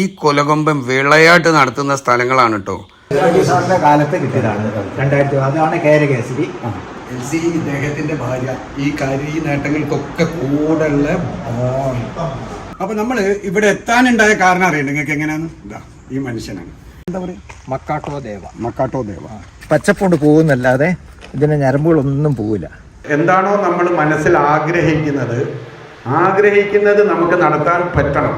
ഈ കൊലകൊമ്പൻ വിളയാട്ട് നടത്തുന്ന സ്ഥലങ്ങളാണ് കേട്ടോ കാലത്ത് കിട്ടിയതാണ് രണ്ടായിരത്തി അതാണ് കേരകേസരി എൽസി ഇദ്ദേഹത്തിന്റെ ഭാര്യ ഈ കാര്യ ഈ നേട്ടങ്ങൾക്കൊക്കെ കൂടെയുള്ള അപ്പൊ നമ്മൾ ഇവിടെ എത്താനുണ്ടായ കാരണം അറിയണ്ട നിങ്ങൾക്ക് എങ്ങനെയാന്ന് ഇതാ ഈ മനുഷ്യനാണ്. എന്താ പറയുക മക്കാട്ടോ ദേവ. മക്കാട്ടോ ദേവ. പച്ചപ്പുണ്ട് പോകുന്നല്ലാതെ ഇതിന്റെ ഞരമ്പുകളൊന്നും പോവില്ല. എന്താണോ നമ്മൾ മനസ്സിൽ ആഗ്രഹിക്കുന്നത്. ആഗ്രഹിക്കുന്നത് നമുക്ക് നടത്താൻ പറ്റണം.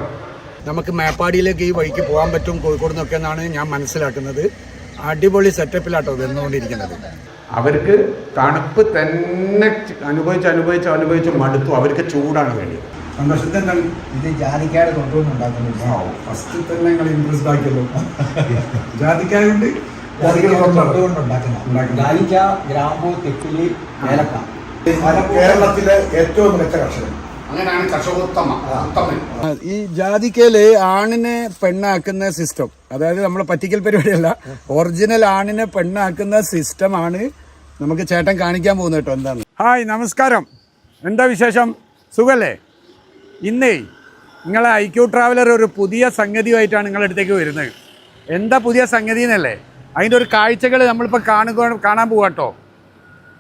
നമുക്ക് മേപ്പാടിയിലേക്ക് ഈ വഴിക്ക് പോകാൻ പറ്റും കോഴിക്കോട് നിന്നൊക്കെ എന്നാണ് ഞാൻ മനസ്സിലാക്കുന്നത്. അടിപൊളി സെറ്റപ്പിലാട്ടോ വന്നുകൊണ്ടിരിക്കുന്നത്. അവർക്ക് തണുപ്പ് തന്നെ അനുഭവിച്ച് അനുഭവിച്ച് അനുഭവിച്ച് മടുത്തു. അവർക്ക് ചൂടാണ് വേണ്ടത് സന്തോഷത്തെ ഇത് ജാതിക്കാട് കൊണ്ടുവന്നുണ്ടാക്കുന്നില്ല ഫസ്റ്റ് തന്നെ നിങ്ങൾ ഇൻട്രസ്റ്റ് ആക്കിയല്ലോ ജാതിക്കായുണ്ട് ഗ്രാമ്പു തെപ്പിലി ഏലക്ക. കേരളത്തിലെ ഏറ്റവും മികച്ച കർഷകൻ. അങ്ങനെയാണ് കർഷകോത്തമ ഈ ജാതിക്കയിൽ ആണിനെ പെണ്ണാക്കുന്ന സിസ്റ്റം അതായത് നമ്മളെ പറ്റിക്കൽ പരിപാടിയല്ല ഒറിജിനൽ ആണിനെ പെണ്ണാക്കുന്ന സിസ്റ്റം ആണ് നമുക്ക് ചേട്ടൻ കാണിക്കാൻ പോകുന്നത് കേട്ടോ എന്താണ്? ഹായ് നമസ്കാരം. എന്താ വിശേഷം? സുഖല്ലേ? ഇന്നേ നിങ്ങളെ ഐ ഐക്യു ട്രാവലർ ഒരു പുതിയ സംഗതിയുമായിട്ടാണ് നിങ്ങളുടെ അടുത്തേക്ക് വരുന്നത്. എന്താ പുതിയ സംഗതി എന്നല്ലേ അതിന്റെ ഒരു കാഴ്ചകൾ നമ്മളിപ്പോൾ കാണുക കാണാൻ പോവാട്ടോ.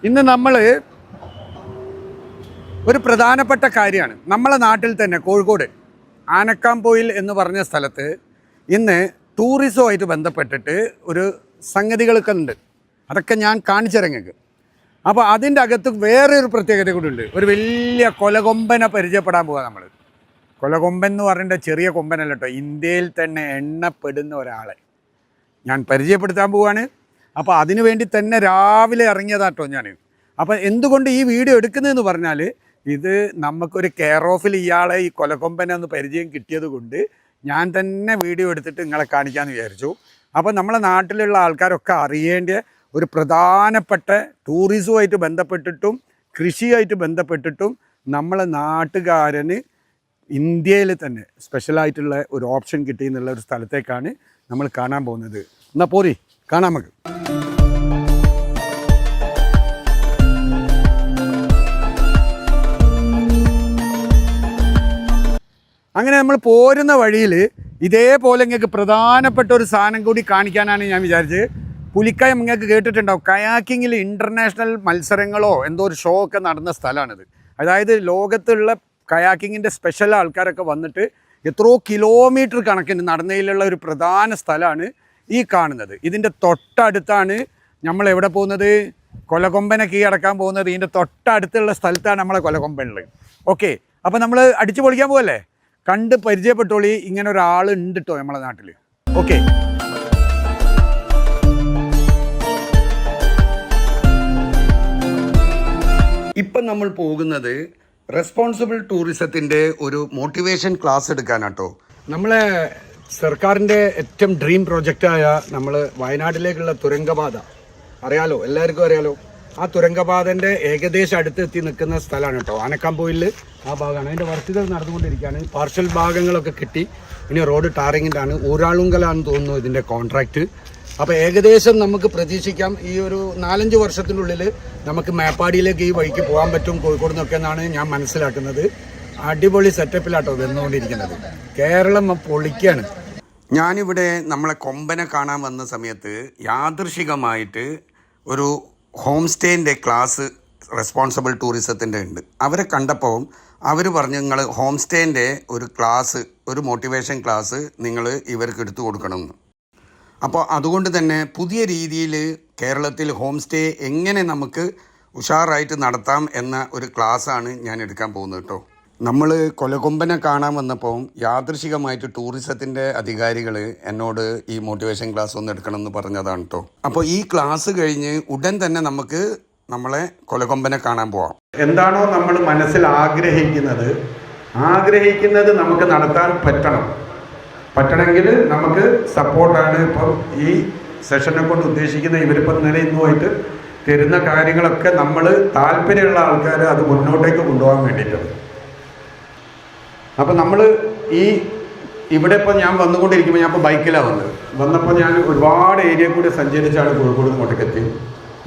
ഇന്ന് നമ്മൾ ഒരു പ്രധാനപ്പെട്ട കാര്യമാണ്. നമ്മളെ നാട്ടിൽ തന്നെ കോഴിക്കോട് ആനക്കാംപോയിൽ എന്ന് പറഞ്ഞ സ്ഥലത്ത് ഇന്ന് ടൂറിസവുമായിട്ട് ബന്ധപ്പെട്ടിട്ട് ഒരു സംഗതികളൊക്കെ ഉണ്ട് അതൊക്കെ ഞാൻ കാണിച്ചിറങ്ങിക്ക് അപ്പോൾ അതിന്റെ അകത്ത് വേറെ ഒരു പ്രത്യേകത കൂടി ഉണ്ട് ഒരു വലിയ കൊലകൊമ്പനെ പരിചയപ്പെടാൻ പോകാം നമ്മൾ കൊലകൊമ്പൻ എന്ന് പറയേണ്ട ചെറിയ കൊമ്പനല്ല കേട്ടോ. ഇന്ത്യയിൽ തന്നെ എണ്ണപ്പെടുന്ന ഒരാളെ. ഞാൻ പരിചയപ്പെടുത്താൻ പോവാണ്. അപ്പോൾ അതിനു വേണ്ടി തന്നെ രാവിലെ ഇറങ്ങിയതാട്ടോ ഞാൻ അപ്പോൾ എന്തുകൊണ്ട് ഈ വീഡിയോ എടുക്കുന്നതെന്ന് പറഞ്ഞാൽ ഇത് നമുക്കൊരു കെയർ ഓഫിൽ ഇയാളെ ഈ കൊലക്കൊമ്പനെ ഒന്ന് പരിചയം കിട്ടിയത് കൊണ്ട് ഞാൻ തന്നെ വീഡിയോ എടുത്തിട്ട് നിങ്ങളെ കാണിക്കാമെന്ന് വിചാരിച്ചു. അപ്പോൾ നമ്മളെ നാട്ടിലുള്ള ആൾക്കാരൊക്കെ അറിയേണ്ട ഒരു പ്രധാനപ്പെട്ട ടൂറിസവുമായിട്ട് ബന്ധപ്പെട്ടിട്ടും കൃഷിയായിട്ട് ബന്ധപ്പെട്ടിട്ടും നമ്മളെ നാട്ടുകാരന് ഇന്ത്യയിൽ തന്നെ സ്പെഷ്യലായിട്ടുള്ള ഒരു ഓപ്ഷൻ കിട്ടി എന്നുള്ള ഒരു സ്ഥലത്തേക്കാണ് നമ്മൾ കാണാൻ പോകുന്നത്. എന്നാൽ പോരി കാണാം നമുക്ക്. അങ്ങനെ നമ്മൾ പോരുന്ന വഴിയിൽ ഇതേപോലെ നിങ്ങൾക്ക് പ്രധാനപ്പെട്ട ഒരു സാധനം കൂടി കാണിക്കാനാണ് ഞാൻ വിചാരിച്ചത്. പുലിക്കയം നിങ്ങൾക്ക് കേട്ടിട്ടുണ്ടാവും കയാക്കിങ്ങിൽ ഇന്റർനാഷണൽ മത്സരങ്ങളോ എന്തോ ഒരു ഷോ ഒക്കെ നടന്ന സ്ഥലമാണിത്. അതായത് ലോകത്തുള്ള കയാക്കിങ്ങിന്റെ സ്പെഷ്യൽ ആൾക്കാരൊക്കെ വന്നിട്ട് എത്രയോ കിലോമീറ്റർ കണക്കിന് നടന്നതിലുള്ള ഒരു പ്രധാന സ്ഥലമാണ് ഈ കാണുന്നത്. ഇതിന്റെ തൊട്ടടുത്താണ് നമ്മൾ എവിടെ പോകുന്നത്? കൊലകൊമ്പനെ കീഴടക്കാൻ പോകുന്നത്. ഇതിന്റെ തൊട്ടടുത്തുള്ള സ്ഥലത്താണ് നമ്മളെ കൊലകൊമ്പനുള്ളത് ഓക്കെ അപ്പോൾ നമ്മൾ അടിച്ചു പൊളിക്കാൻ പോകല്ലേ കണ്ട് പരിചയപ്പെട്ടോളി ഇങ്ങനെ ഒരാൾ ഉണ്ട് കേട്ടോ നമ്മളെ നാട്ടിൽ ഓക്കെ ഇപ്പം നമ്മൾ പോകുന്നത് റെസ്പോൺസിബിൾ ടൂറിസത്തിന്റെ ഒരു മോട്ടിവേഷൻ ക്ലാസ് എടുക്കാനാട്ടോ. നമ്മളെ സർക്കാരിന്റെ ഏറ്റവും ഡ്രീം പ്രൊജക്റ്റായ നമ്മൾ വയനാട്ടിലേക്കുള്ള തുരങ്കപാത. അറിയാലോ? എല്ലാവർക്കും അറിയാലോ? ആ തുരങ്കപാതന്റെ ഏകദേശം അടുത്തെത്തി നിൽക്കുന്ന സ്ഥലമാണ് കേട്ടോ. ആനക്കാമ്പോയിൽ ആ ഭാഗമാണ്. അതിന്റെ വർക്കുകൾ നടന്നുകൊണ്ടിരിക്കുകയാണ്. പാർഷ്യൽ ഭാഗങ്ങളൊക്കെ കിട്ടി. ഇനി റോഡ് ടാറിങ്ങിന്റെ ആണ് ഊരാളുങ്കലാണെന്ന് തോന്നുന്നു ഇതിന്റെ കോൺട്രാക്റ്റ് അപ്പോൾ ഏകദേശം നമുക്ക് പ്രതീക്ഷിക്കാം. ഈ ഒരു നാലഞ്ച് വർഷത്തിനുള്ളിൽ നമുക്ക് മേപ്പാടിയിലേക്ക് ഈ വഴിക്ക് പോകാൻ പറ്റും കോഴിക്കോട് നിന്നൊക്കെ എന്നാണ് ഞാൻ മനസ്സിലാക്കുന്നത്. അടിപൊളി സെറ്റപ്പിലാട്ടോ വന്നുകൊണ്ടിരിക്കുന്നത്. കേരളം പൊളിക്കാണ്. ഞാനിവിടെ നമ്മളെ കൊമ്പനെ കാണാൻ വന്ന സമയത്ത് യാദൃശികമായിട്ട് ഒരു ഹോം സ്റ്റേന്റെ ക്ലാസ് റെസ്പോൺസിബിൾ ടൂറിസത്തിന്റെ ഉണ്ട്. അവരെ കണ്ടപ്പോൾ അവർ പറഞ്ഞു നിങ്ങൾ ഹോം സ്റ്റേന്റെ ഒരു ക്ലാസ് ഒരു മോട്ടിവേഷൻ ക്ലാസ് നിങ്ങൾ ഇവർക്ക് എടുത്തു കൊടുക്കണമെന്ന്. അപ്പോൾ അതുകൊണ്ട് തന്നെ പുതിയ രീതിയിൽ കേരളത്തിൽ ഹോം സ്റ്റേ എങ്ങനെ നമുക്ക് ഉഷാറായിട്ട് നടത്താം എന്ന ഒരു ക്ലാസ്സാണ് ഞാൻ എടുക്കാൻ പോകുന്നത് കേട്ടോ. നമ്മൾ കൊലകൊമ്പനെ കാണാൻ വന്നപ്പോൾ യാദൃശികമായിട്ട് ടൂറിസത്തിന്റെ അധികാരികൾ എന്നോട് ഈ മോട്ടിവേഷൻ ക്ലാസ് ഒന്ന് എടുക്കണം എന്ന് പറഞ്ഞതാണ് കേട്ടോ അപ്പോൾ ഈ ക്ലാസ് കഴിഞ്ഞ് ഉടൻ തന്നെ നമുക്ക് നമ്മളെ കൊലകൊമ്പനെ കാണാൻ പോവാം. എന്താണോ നമ്മൾ മനസ്സിൽ ആഗ്രഹിക്കുന്നത്. ആഗ്രഹിക്കുന്നത് നമുക്ക് നടത്താൻ പറ്റണം. പറ്റണമെങ്കിൽ നമുക്ക് സപ്പോർട്ടാണ് ഇപ്പം ഈ സെഷനെ കൊണ്ട് ഉദ്ദേശിക്കുന്ന ഇവരിപ്പം ഇന്നലെ ഇന്നുമായിട്ട് തരുന്ന കാര്യങ്ങളൊക്കെ നമ്മൾ താല്പര്യമുള്ള ആൾക്കാർ അത് മുന്നോട്ടേക്ക് കൊണ്ടുപോകാൻ വേണ്ടിയിട്ടാണ്. അപ്പം നമ്മൾ ഈ ഇവിടെ ഇപ്പോൾ ഞാൻ വന്നുകൊണ്ടിരിക്കുമ്പോൾ ഞാൻ ഇപ്പോൾ ബൈക്കിലാണ് വന്നത്. വന്നപ്പോൾ ഞാൻ ഒരുപാട് ഏരിയ കൂടി സഞ്ചരിച്ചാണ് കോഴിക്കോട് ഇങ്ങോട്ടേക്ക് എത്തിയത്.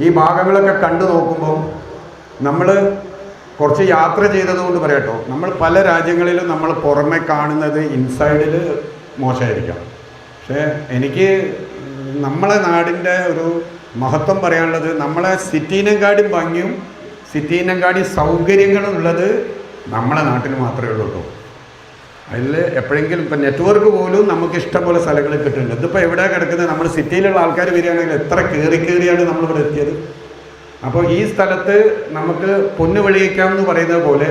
ഈ ഭാഗങ്ങളൊക്കെ കണ്ടു നോക്കുമ്പോൾ നമ്മൾ കുറച്ച് യാത്ര ചെയ്തത് കൊണ്ട് പറയാട്ടോ നമ്മൾ പല രാജ്യങ്ങളിലും നമ്മൾ പുറമെ കാണുന്നത് ഇൻസൈഡിൽ മോശമായിരിക്കാം. പക്ഷേ എനിക്ക് നമ്മളെ നാടിന്റെ ഒരു മഹത്വം പറയാനുള്ളത് നമ്മളെ സിറ്റീനെങ്കാടും ഭംഗിയും സിറ്റീനെങ്കാടി സൗകര്യങ്ങളും ഉള്ളത് നമ്മളെ നാട്ടിൽ മാത്രമേ ഉള്ളൂ കേട്ടോ. അതിൽ എപ്പോഴെങ്കിലും ഇപ്പം നെറ്റ്വർക്ക് പോലും നമുക്ക് ഇഷ്ടംപോലെ സ്ഥലങ്ങൾ കിട്ടുന്നുണ്ട്. ഇതിപ്പോൾ എവിടെ കിടക്കുന്നത്? നമ്മൾ സിറ്റിയിലുള്ള ആൾക്കാർ വരികയാണെങ്കിൽ എത്ര കയറി കയറിയാണ് നമ്മളിവിടെ എത്തിയത്. അപ്പോൾ ഈ സ്ഥലത്ത് നമുക്ക് പൊന്ന് വെളിയിക്കാം എന്ന് പറയുന്നത് പോലെ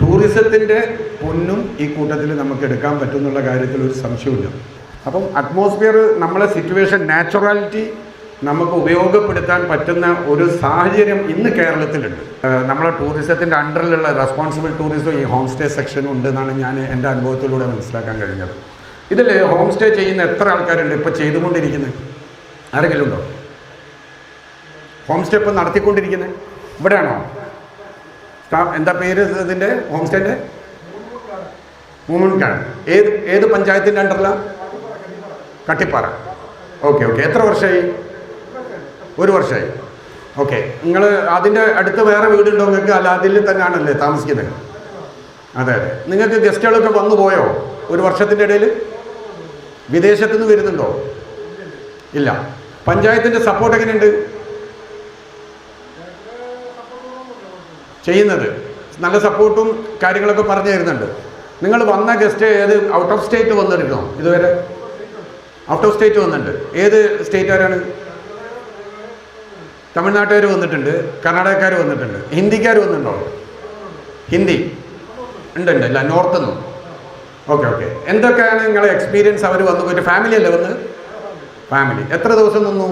ടൂറിസത്തിന്റെ പൊന്നും ഈ കൂട്ടത്തിൽ നമുക്ക് എടുക്കാൻ പറ്റും എന്നുള്ള കാര്യത്തിൽ ഒരു സംശയമില്ല അപ്പം അറ്റ്മോസ്ഫിയർ നമ്മളെ സിറ്റുവേഷൻ നാച്ചുറാലിറ്റി നമുക്ക് ഉപയോഗപ്പെടുത്താൻ പറ്റുന്ന ഒരു സാഹചര്യം ഇന്ന് കേരളത്തിലുണ്ട്. നമ്മളെ ടൂറിസത്തിന്റെ അണ്ടറിലുള്ള റെസ്പോൺസിബിൾ ടൂറിസം ഈ ഹോം സ്റ്റേ സെക്ഷൻ ഉണ്ട് എന്നാണ് ഞാൻ എന്റെ അനുഭവത്തിലൂടെ മനസ്സിലാക്കാൻ കഴിഞ്ഞത്. ഇതിൽ ഹോം സ്റ്റേ ചെയ്യുന്ന എത്ര ആൾക്കാരുണ്ട്? ഇപ്പോൾ ചെയ്തുകൊണ്ടിരിക്കുന്നത്. ആരെങ്കിലും ഉണ്ടോ? ഹോം സ്റ്റേ ഇപ്പം നടത്തിക്കൊണ്ടിരിക്കുന്നത്. ഇവിടെയാണോ? എന്താ പേര് ഇതിന്റെ? ഹോം സ്റ്റേന്റെ മൂമൻകാൻ ഏത് ഏത് പഞ്ചായത്തിന്റെ അണ്ടറിലാണ് കട്ടിപ്പാറ. Okay okay. എത്ര വർഷമായി? ഒരു വർഷമായി. ഓക്കെ നിങ്ങൾ അതിന്റെ അടുത്ത് വേറെ വീടുണ്ടോ നിങ്ങൾക്ക്? അല്ല അതിൽ തന്നെയാണല്ലേ താമസിക്കുന്നത്. അതെ അതെ. നിങ്ങൾക്ക് ഗസ്റ്റുകളൊക്കെ വന്നു പോയോ? ഒരു വർഷത്തിന്റെ ഇടയിൽ വിദേശത്തു നിന്ന് വരുന്നുണ്ടോ? ഇല്ല. പഞ്ചായത്തിന്റെ സപ്പോർട്ട് എങ്ങനെയുണ്ട്? ചെയ്യുന്നത്. നല്ല സപ്പോർട്ടും കാര്യങ്ങളൊക്കെ പറഞ്ഞു തരുന്നുണ്ട്. നിങ്ങൾ വന്ന ഗസ്റ്റ് ഏത് ഔട്ട് ഓഫ് സ്റ്റേറ്റ് വന്നിരുന്നോ ഇതുവരെ? ഔട്ട് ഓഫ് സ്റ്റേറ്റ് വന്നിട്ടുണ്ട്. ഏത് സ്റ്റേറ്റുകാരാണ് തമിഴ്നാട്ടുകാർ വന്നിട്ടുണ്ട് കർണാടകക്കാർ വന്നിട്ടുണ്ട് ഹിന്ദിക്കാർ വന്നിട്ടുണ്ടോ? ഹിന്ദി. ഉണ്ട് ഉണ്ട് ഇല്ല നോർത്ത് നിന്നും ഓക്കെ ഓക്കെ. എന്തൊക്കെയാണ് നിങ്ങളെ എക്സ്പീരിയൻസ് അവർ വന്നു പോയിട്ട് ഫാമിലി അല്ലേ വന്ന്? ഫാമിലി എത്ര ദിവസം നിന്നു?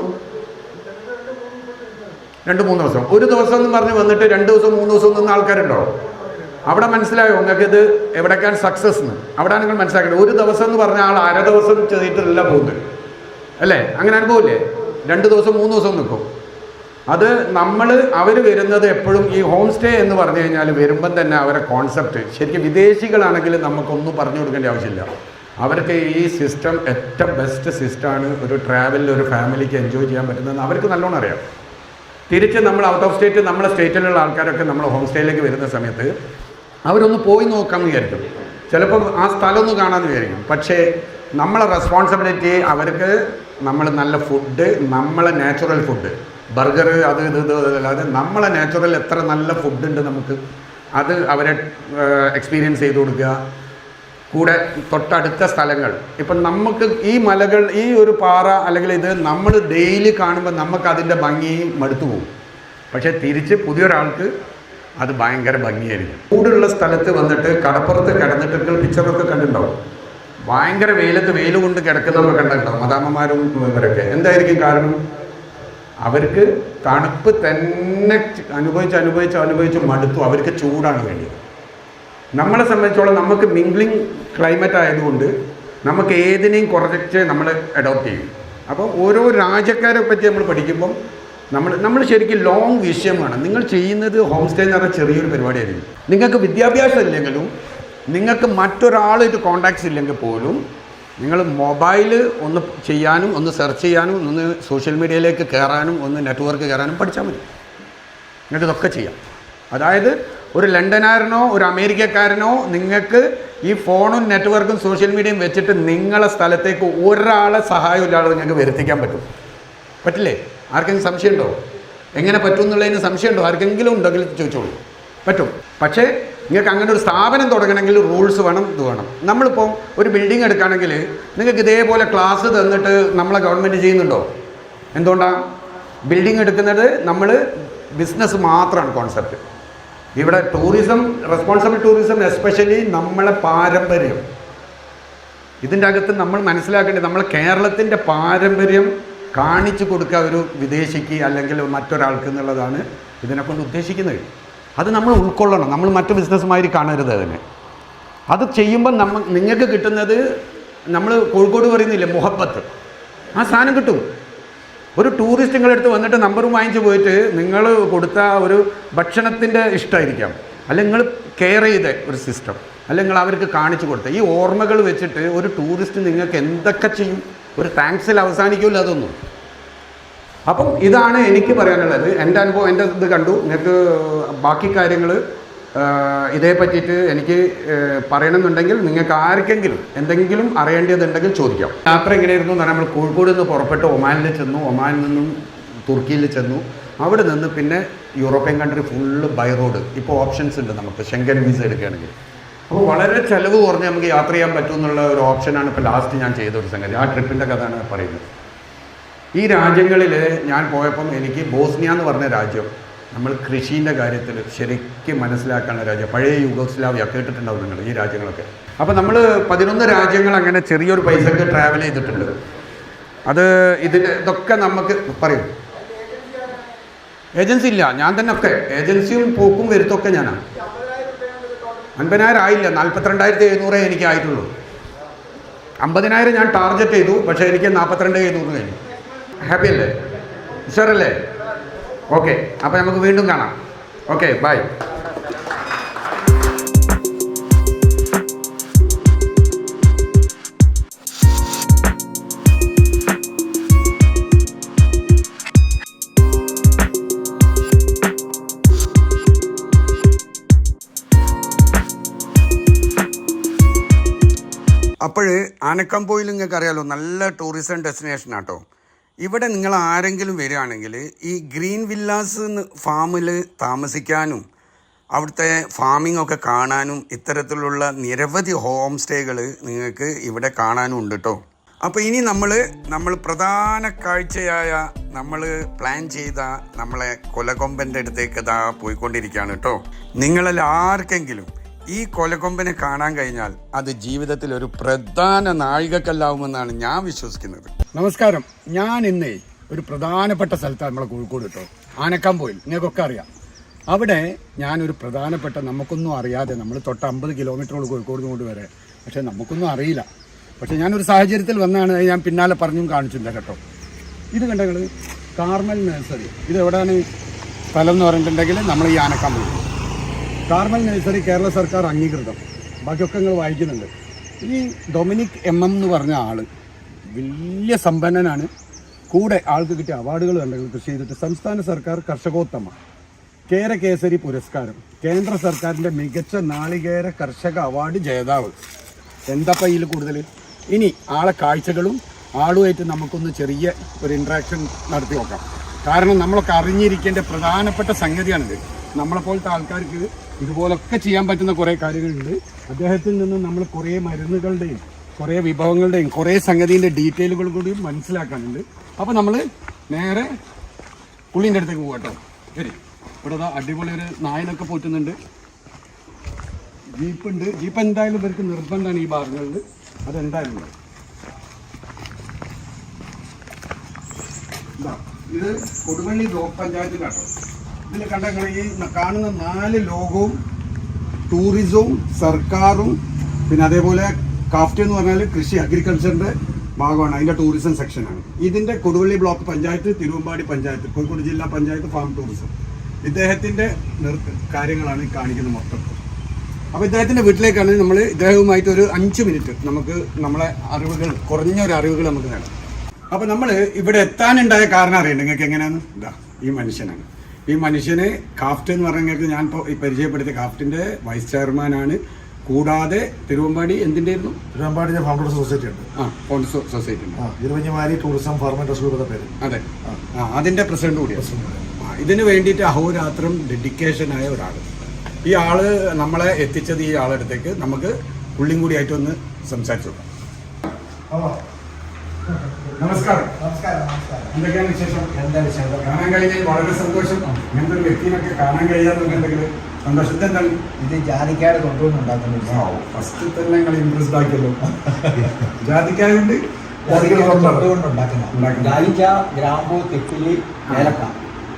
രണ്ട് മൂന്ന് ദിവസം. ഒരു ദിവസം എന്ന് പറഞ്ഞ് വന്നിട്ട് രണ്ട് ദിവസം മൂന്ന് ദിവസം നിന്ന ആൾക്കാരുണ്ടോ? അവിടെ മനസ്സിലായോ? നിങ്ങൾക്ക് ഇത് എവിടേക്കാണ് സക്സസ് എന്ന്? അവിടെ നിങ്ങൾ മനസ്സിലാക്കേണ്ടത്. ഒരു ദിവസം എന്ന് പറഞ്ഞ ആൾ അര ദിവസം ചെയ്തിട്ടല്ല പോകുന്നത്. അല്ലേ? അങ്ങനെ അനുഭവമില്ലേ? രണ്ട് ദിവസം മൂന്ന് ദിവസം നിൽക്കും. അത് നമ്മൾ അവർ വരുന്നത് എപ്പോഴും ഈ ഹോം സ്റ്റേ എന്ന് പറഞ്ഞു കഴിഞ്ഞാൽ വരുമ്പം തന്നെ അവരെ കോൺസെപ്റ്റ് ശരിക്കും വിദേശികളാണെങ്കിൽ നമുക്കൊന്നും പറഞ്ഞു കൊടുക്കേണ്ട ആവശ്യമില്ല. അവർക്ക് ഈ സിസ്റ്റം ഏറ്റവും ബെസ്റ്റ് സിസ്റ്റമാണ് ഒരു ട്രാവലിൽ ഒരു ഫാമിലിക്ക് എൻജോയ് ചെയ്യാൻ പറ്റുന്നതെന്ന് അവർക്ക് നല്ലോണം അറിയാം. തിരിച്ച് നമ്മൾ ഔട്ട് ഓഫ് സ്റ്റേറ്റ് നമ്മളെ സ്റ്റേറ്റിലുള്ള ആൾക്കാരൊക്കെ നമ്മൾ ഹോം സ്റ്റേയിലേക്ക് വരുന്ന സമയത്ത് അവരൊന്ന് പോയി നോക്കാമെന്ന് വിചാരിക്കും. ചിലപ്പോൾ ആ സ്ഥലമൊന്നും കാണാമെന്ന് വിചാരിക്കും. പക്ഷേ നമ്മളെ റെസ്പോൺസിബിലിറ്റി അവർക്ക് നമ്മൾ നല്ല ഫുഡ് നമ്മളെ നാച്ചുറൽ ഫുഡ് ബർഗർ അത് ഇത് ഇത് അല്ലാതെ നമ്മളെ നാച്ചുറൽ എത്ര നല്ല ഫുഡ് ഉണ്ട് നമുക്ക് അത് അവരെ എക്സ്പീരിയൻസ് ചെയ്ത് കൊടുക്കുക. കൂടെ തൊട്ടടുത്ത സ്ഥലങ്ങൾ. ഇപ്പം നമുക്ക് ഈ മലകൾ ഈ ഒരു പാറ അല്ലെങ്കിൽ ഇത് നമ്മൾ ഡെയിലി കാണുമ്പോൾ നമുക്ക് അതിന്റെ ഭംഗി മടുത്തു പോകും. പക്ഷേ തിരിച്ച് പുതിയൊരാൾക്ക് അത് ഭയങ്കര ഭംഗിയായിരിക്കും. ചൂടുള്ള സ്ഥലത്ത് വന്നിട്ട് കടപ്പുറത്ത് കിടന്നിട്ട് പിച്ചറൊക്കെ പിക്ചറൊക്കെ കണ്ടിട്ടുണ്ടാവും. ഭയങ്കര വെയിലത്ത് വെയിൽ കൊണ്ട് കിടക്കുന്നവർ കണ്ടിട്ടുണ്ടാവും. മതാമ്മമാരും ഇവരൊക്കെ. എന്തായിരിക്കും കാരണം? അവർക്ക് തണുപ്പ് തന്നെ അനുഭവിച്ച് അനുഭവിച്ച് അനുഭവിച്ച് മടുത്തു. അവർക്ക് ചൂടാണ് വേണ്ടത് നമ്മളെ സംബന്ധിച്ചോളം നമുക്ക് മിംഗ്ലിംഗ് ക്ലൈമറ്റ് ആയതുകൊണ്ട് നമുക്ക് ഏതിനെയും കുറച്ച് നമ്മൾ അഡോപ്റ്റ് ചെയ്യും. അപ്പോൾ ഓരോ രാജ്യക്കാരെ പറ്റി നമ്മൾ പഠിക്കുമ്പം നമ്മൾ നമ്മൾ ശരിക്കും ലോങ് വിഷയം വേണം നിങ്ങൾ ചെയ്യുന്നത് ഹോം സ്റ്റേ എന്ന് പറഞ്ഞാൽ ചെറിയൊരു പരിപാടിയായിരിക്കും. നിങ്ങൾക്ക് വിദ്യാഭ്യാസം ഇല്ലെങ്കിലും നിങ്ങൾക്ക് മറ്റൊരാളായിട്ട് കോണ്ടാക്ട്സ് ഇല്ലെങ്കിൽ പോലും നിങ്ങൾ മൊബൈൽ ഒന്ന് ചെയ്യാനും ഒന്ന് സെർച്ച് ചെയ്യാനും ഒന്ന് സോഷ്യൽ മീഡിയയിലേക്ക് കയറാനും ഒന്ന് നെറ്റ്വർക്ക് കയറാനും പഠിച്ചാൽ മതി. നിങ്ങൾക്ക് ഇതൊക്കെ ചെയ്യാം. അതായത് ഒരു ലണ്ടനാരനോ ഒരു അമേരിക്കക്കാരനോ നിങ്ങൾക്ക് ഈ ഫോണും നെറ്റ്വർക്കും സോഷ്യൽ മീഡിയയും വെച്ചിട്ട് നിങ്ങളെ സ്ഥലത്തേക്ക് ഒരാളെ സഹായം ഇല്ലാതെ നിങ്ങൾക്ക് വരുത്തിക്കാൻ പറ്റും. പറ്റില്ലേ? ആർക്കെങ്കിലും സംശയമുണ്ടോ? എങ്ങനെ പറ്റും എന്നുള്ളതിന് സംശയമുണ്ടോ? ആർക്കെങ്കിലും ഉണ്ടെങ്കിൽ ചോദിച്ചോളൂ. പറ്റും. പക്ഷേ നിങ്ങൾക്ക് അങ്ങനെ ഒരു സ്ഥാപനം തുടങ്ങണമെങ്കിൽ റൂൾസ് വേണം ഇത് വേണം. നമ്മളിപ്പോൾ ഒരു ബിൽഡിംഗ് എടുക്കുകയാണെങ്കിൽ നിങ്ങൾക്ക് ഇതേപോലെ ക്ലാസ് തന്നിട്ട് നമ്മളെ ഗവൺമെന്റ് ചെയ്യുന്നുണ്ടോ? എന്തുകൊണ്ടാണ് ബിൽഡിംഗ് എടുക്കുന്നത് നമ്മൾ ബിസിനസ് മാത്രമാണ് കോൺസെപ്റ്റ് ഇവിടെ ടൂറിസം റെസ്പോൺസിബിൾ ടൂറിസം എസ്പെഷ്യലി നമ്മളെ പാരമ്പര്യം. ഇതിന്റെ അകത്ത് നമ്മൾ മനസ്സിലാക്കേണ്ടത് നമ്മളെ കേരളത്തിന്റെ പാരമ്പര്യം കാണിച്ചു കൊടുക്കുക ഒരു വിദേശിക്ക് അല്ലെങ്കിൽ മറ്റൊരാൾക്ക് എന്നുള്ളതാണ് ഇതിനെക്കൊണ്ട് ഉദ്ദേശിക്കുന്നത്. അത് നമ്മൾ ഉൾക്കൊള്ളണം. നമ്മൾ മറ്റു ബിസിനസ്സുമാതിരി കാണരുത് അതിനെ. അത് ചെയ്യുമ്പോൾ നമ്മൾ നിങ്ങൾക്ക് കിട്ടുന്നത് നമ്മൾ കോഴിക്കോട് പറയുന്നില്ലേ മുഹബത്ത്. ആ സാധനം കിട്ടും. ഒരു ടൂറിസ്റ്റ് നിങ്ങളെടുത്ത് വന്നിട്ട് നമ്പറും വാങ്ങിച്ച് പോയിട്ട് നിങ്ങൾ കൊടുത്ത ഒരു ഭക്ഷണത്തിന്റെ ഇഷ്ടമായിരിക്കാം അല്ലെങ്കിൽ നിങ്ങൾ കെയർ ചെയ്ത ഒരു സിസ്റ്റം അല്ലെങ്കിൽ നിങ്ങൾ അവർക്ക് കാണിച്ചു കൊടുത്ത. ഈ ഓർമ്മകൾ വെച്ചിട്ട് ഒരു ടൂറിസ്റ്റ് നിങ്ങൾക്ക് എന്തൊക്കെ ചെയ്യും? ഒരു താങ്ക്സിൽ അവസാനിക്കില്ല അതൊന്നും. അപ്പം ഇതാണ് എനിക്ക് പറയാനുള്ളത്. എന്റെ അനുഭവം എന്റെ ഇത് കണ്ടു. നിങ്ങൾക്ക് ബാക്കി കാര്യങ്ങൾ ഇതേ പറ്റിയിട്ട് എനിക്ക് പറയണമെന്നുണ്ടെങ്കിൽ നിങ്ങൾക്ക് ആർക്കെങ്കിലും എന്തെങ്കിലും അറിയേണ്ടതുണ്ടെങ്കിൽ ചോദിക്കാം. യാത്ര എങ്ങനെയായിരുന്നു എന്ന് പറഞ്ഞാൽ നമ്മൾ കോഴിക്കോട് നിന്ന് പുറപ്പെട്ട് ഒമാനിൽ ചെന്നു. ഒമാനിൽ നിന്നും തുർക്കിയിൽ ചെന്നു. അവിടെ നിന്ന് പിന്നെ European country full by road. ഇപ്പോൾ ഓപ്ഷൻസ് ഉണ്ട് നമുക്ക്. ഷെങ്കൻ വിസ എടുക്കുകയാണെങ്കിൽ. അപ്പോൾ വളരെ ചിലവ് കുറഞ്ഞ് നമുക്ക് യാത്ര ചെയ്യാൻ പറ്റുമെന്നുള്ള ഒരു ഓപ്ഷനാണ് ഇപ്പോൾ ലാസ്റ്റ് ഞാൻ ചെയ്ത ഒരു സംഗതി. ആ ട്രിപ്പിന്റെ കഥയാണ് പറയുന്നത്. ഈ രാജ്യങ്ങളിൽ ഞാൻ പോയപ്പം എനിക്ക് ബോസ്നിയ എന്ന് പറഞ്ഞ രാജ്യം നമ്മൾ കൃഷീന്റെ കാര്യത്തിൽ ശരിക്കും മനസ്സിലാക്കാനുള്ള രാജ്യം പഴയ യുഗോസ്ലാവിയ കേട്ടിട്ടുണ്ടാവും നിങ്ങൾ ഈ രാജ്യങ്ങളൊക്കെ. അപ്പോൾ നമ്മൾ പതിനൊന്ന് രാജ്യങ്ങൾ അങ്ങനെ ചെറിയൊരു പൈസക്ക് ട്രാവൽ ചെയ്തിട്ടുണ്ട്. അത് ഇതിന്റെ ഇതൊക്കെ നമുക്ക് പറയും. ഏജൻസി ഇല്ല ഞാൻ തന്നെ ഒക്കെ. ഏജൻസിയും പോക്കും വരുത്തൊക്കെ ഞാനാണ് അൻപതിനായിരം ആയില്ല നാൽപ്പത്തിരണ്ടായിരത്തി എഴുന്നൂറേ എനിക്ക് ആയിട്ടുള്ളൂ. അമ്പതിനായിരം ഞാൻ ടാർഗറ്റ് ചെയ്തു പക്ഷേ എനിക്ക് നാൽപ്പത്തിരണ്ട് എഴുന്നൂറ് കഴിഞ്ഞു. ഹാപ്പി അല്ലേ? ഉഷാറല്ലേ ഓക്കെ അപ്പോൾ നമുക്ക് വീണ്ടും കാണാം. ഓക്കെ ബൈ അപ്പോൾ ആനക്കമ്പോയിൽ നിങ്ങൾക്ക് അറിയാലോ നല്ല ടൂറിസം ഡെസ്റ്റിനേഷൻ ആട്ടോ. ഇവിടെ നിങ്ങൾ ആരെങ്കിലും വരികയാണെങ്കിൽ ഈ ഗ്രീൻ വില്ലാസ് ഫാമിൽ താമസിക്കാനും അവിടുത്തെ ഫാമിംഗ് ഒക്കെ കാണാനും ഇത്തരത്തിലുള്ള നിരവധി ഹോം സ്റ്റേകൾ നിങ്ങൾക്ക് ഇവിടെ കാണാനും ഉണ്ട് കേട്ടോ അപ്പോൾ ഇനി നമ്മൾ നമ്മൾ പ്രധാന കാഴ്ചയായ നമ്മൾ പ്ലാൻ ചെയ്ത നമ്മളെ കൊലകൊമ്പന്റെ അടുത്തേക്ക് ഇതാ പോയിക്കൊണ്ടിരിക്കുകയാണ് കേട്ടോ നിങ്ങളിൽ ആർക്കെങ്കിലും ഈ കൊലകൊമ്പനെ കാണാൻ കഴിഞ്ഞാൽ അത് ജീവിതത്തിൽ ഒരു പ്രധാന നാഴികക്കല്ലാവുമെന്നാണ് ഞാൻ വിശ്വസിക്കുന്നത്. നമസ്കാരം. ഞാൻ ഇന്ന് ഒരു പ്രധാനപ്പെട്ട സ്ഥലത്താണ് നമ്മളെ കോഴിക്കോട് കേട്ടോ. ആനക്കാമ്പോയിൽ നിങ്ങൾക്കൊക്കെ അറിയാം. അവിടെ ഞാനൊരു പ്രധാനപ്പെട്ട നമുക്കൊന്നും അറിയാതെ നമ്മൾ തൊട്ട് അമ്പത് കിലോമീറ്ററോട് കോഴിക്കോട് കൊണ്ട് വരെ. പക്ഷെ നമുക്കൊന്നും അറിയില്ല. പക്ഷെ ഞാനൊരു സാഹചര്യത്തിൽ വന്നാണ് ഞാൻ പിന്നാലെ പറഞ്ഞും കാണിച്ചില്ല കേട്ടോ. ഇത് കണ്ടങ്ങൾ കാർമൽ നഴ്സറി ഇത് എവിടെയാണ് സ്ഥലം എന്ന് പറഞ്ഞിട്ടുണ്ടെങ്കിൽ നമ്മൾ ഈ ആനക്കാമ്പോയിൽ കാർമൽ നഴ്സറി കേരള സർക്കാർ അംഗീകൃതം. ബാക്കിയൊക്കെ നിങ്ങൾ വായിക്കുന്നുണ്ട്. ഈ ഡൊമിനിക് എം എം എന്ന് പറഞ്ഞ ആൾ വലിയ സമ്പന്നനാണ്. കൂടെ ആൾക്ക് കിട്ടിയ അവാർഡുകൾ കണ്ടെങ്കിൽ കൃഷി ചെയ്തിട്ട് സംസ്ഥാന സർക്കാർ കർഷകോത്തമ. കേര കേസരി പുരസ്കാരം. കേന്ദ്ര സർക്കാരിന്റെ മികച്ച നാളികേര കർഷക അവാർഡ് ജേതാവ്. എന്താ ഇതിൽ കൂടുതൽ? ഇനി ആളെ കാഴ്ചകളും ആളുമായിട്ട് നമുക്കൊന്ന് ചെറിയ ഒരു ഇൻട്രാക്ഷൻ നടത്തി നോക്കാം. കാരണം നമ്മളൊക്കെ അറിഞ്ഞിരിക്കേണ്ട പ്രധാനപ്പെട്ട സംഗതിയാണിത്. നമ്മളെപ്പോലത്തെ ആൾക്കാർക്ക് ഇതുപോലൊക്കെ ചെയ്യാൻ പറ്റുന്ന കുറേ കാര്യങ്ങളുണ്ട്. അദ്ദേഹത്തിൽ നിന്ന് നമ്മൾ കുറേ മരുന്നുകളുടെയും കുറേ വിഭവങ്ങളുടെയും കുറേ സംഗതിന്റെ ഡീറ്റെയിലുകൾ കൂടി മനസ്സിലാക്കാനുണ്ട്. അപ്പോൾ നമ്മൾ നേരെ പുള്ളിന്റെ അടുത്തേക്ക് പോകട്ടോ ശരി. ഇവിടെ അടിപൊളി ഒരു നായനൊക്കെ പോറ്റുന്നുണ്ട്. ജീപ്പ് ഉണ്ട്. ജീപ്പ് എന്തായാലും ഇവർക്ക് നിർബന്ധമാണ് ഈ ഭാഗങ്ങളിൽ അതെന്തായാലും. ഇത് കൊടുവള്ളി ബ്ലോക്ക് പഞ്ചായത്തിലാട്ടോ ഇതിൽ കണ്ടെങ്കിൽ കാണുന്ന നാല് ലോകവും ടൂറിസവും സർക്കാരും പിന്നെ അതേപോലെ കാഫ്റ്റ് എന്ന് പറഞ്ഞാൽ കൃഷി അഗ്രികൾച്ചറിന്റെ ഭാഗമാണ്. അതിന്റെ ടൂറിസം സെക്ഷനാണ് ഇതിന്റെ കൊടുവള്ളി ബ്ലോക്ക് പഞ്ചായത്ത് തിരുവമ്പാടി പഞ്ചായത്ത് കോഴിക്കോട് ജില്ലാ പഞ്ചായത്ത് ഫാം ടൂറിസം ഇദ്ദേഹത്തിന്റെ നിർ- കാര്യങ്ങളാണ് കാണിക്കുന്നത് മൊത്തം. അപ്പോൾ ഇദ്ദേഹത്തിന്റെ വീട്ടിലേക്കാണ് നമ്മൾ ഇദ്ദേഹവുമായിട്ട് ഒരു അഞ്ച് മിനിറ്റ് നമുക്ക് നമ്മളെ അറിവുകൾ കുറഞ്ഞ ഒരു അറിവുകൾ നമുക്ക് നേടാം അപ്പോൾ നമ്മൾ ഇവിടെ എത്താനുണ്ടായ കാരണം അറിയണ്ട. നിങ്ങൾക്ക് എങ്ങനെയാണ് ഇതാ ഈ മനുഷ്യനാണ്. ഈ മനുഷ്യനെ കാഫ്റ്റ് എന്ന് പറഞ്ഞാൽ ഞാൻ ഇപ്പോൾ പരിചയപ്പെടുത്തിയ കാഫ്റ്റിന്റെ വൈസ് ചെയർമാനാണ് കൂടാതെ തിരുവമ്പാടി എന്തിന്റെയായിരുന്നു തിരുവമ്പാടി ഫൗണ്ടേഴ്സ് സൊസൈറ്റി ഉണ്ട്. ആ ഫൗണ്ടേഴ്സ് സൊസൈറ്റി ഉണ്ട്. ആ ടൂറിസം ഫാർമ ട്രസ്റ്റ് പേര്. അതെ. ആ. അതിന്റെ പ്രസിഡന്റ് കൂടിയാണ്. ഇതിന് വേണ്ടിയിട്ട് അഹോരാത്രം ഡെഡിക്കേഷനായ ഒരാൾ. ഈ ആൾ നമ്മളെ എത്തിച്ചത് ഈ ആളടുത്തേക്ക് നമുക്ക് പുള്ളിയും കൂടി ആയിട്ട് ഒന്ന് സംസാരിച്ചു നോക്കാം. നമസ്കാരം. നമസ്കാരം നമസ്കാരം. എന്തൊക്കെയാണ് വിശേഷം? എന്താ വിശേഷം? കാണാൻ കഴിഞ്ഞാൽ വളരെ സന്തോഷം. ഇങ്ങനത്തെ ഒരു വ്യക്തിനൊക്കെ കാണാൻ കഴിയാന്നുണ്ടെങ്കിൽ സന്തോഷത്തെ എന്താണ് ഇത് ജാതിക്കാട് കൊണ്ടുവന്നുണ്ടാക്കുന്നില്ല ഫസ്റ്റ് തന്നെ ഞങ്ങൾ ഇംപ്രസ്ഡ് ആക്കിയല്ലോ. ജാതിക്കായുണ്ട്. ജാതിക്ക ഗ്രാമ്പു തെപ്പിലി ഏലക്ക.